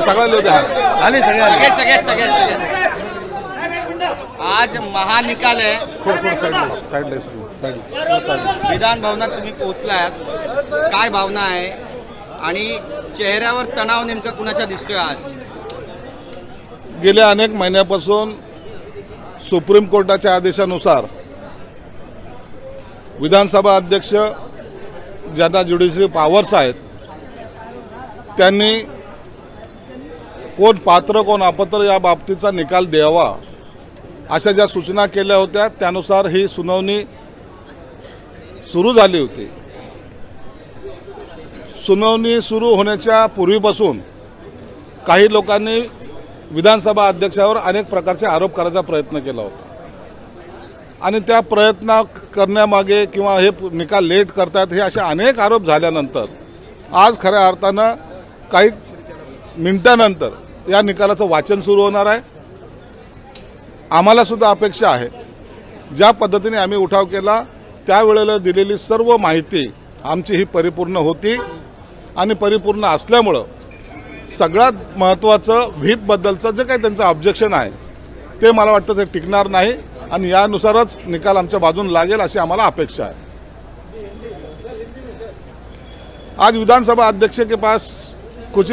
सगळ्या लिहू द्या आले सगळे आले. सगळे सगळे सगळे सगळे. आज महानिकाल आहे. विधान भवनात तुम्ही पोहोचलात. काय भावना आहे? आणि चेहऱ्यावर तणाव नेमका कुणाच्या दिसतोय आज? गेल्या अनेक महिन्यापासून सुप्रीम कोर्टाच्या आदेशानुसार विधानसभा अध्यक्ष ज्यांना ज्युडिशरी पॉवर्स आहेत त्यांनी कोण पात्र कोण अपात्र या बाबतीचा निकाल द्यावा अशा ज्या सूचना केल्या होत्या त्यानुसार ही सुनावणी सुरू झाली होती. सुनावणी सुरू होण्याच्या पूर्वीपासून काही लोकांनी विधानसभा अध्यक्षावर अनेक प्रकारचे आरोप करायचा प्रयत्न केला होता. आणि त्या प्रयत्न करण्यामागे किंवा हे निकाल लेट करतात हे असे अनेक आरोप झाल्यानंतर आज खऱ्या अर्थानं काही मिनिटानंतर या निकालाचं वाचन सुरू होणार आहे. आम्हाला सुद्धा अपेक्षा आहे. ज्या पद्धतीने आम्ही उठाव केला त्यावेळेला दिलेली सर्व माहिती आमची ही परिपूर्ण होती आणि परिपूर्ण असल्यामुळं सगळ्यात महत्त्वाचं व्हीपबद्दलचं जे काही त्यांचं ऑब्जेक्शन आहे ते मला वाटतं ते टिकणार नाही आणि यानुसारच निकाल आमच्या बाजून लागेल अशी आम्हाला अपेक्षा आहे. आज विधानसभा अध्यक्ष के पास कुछ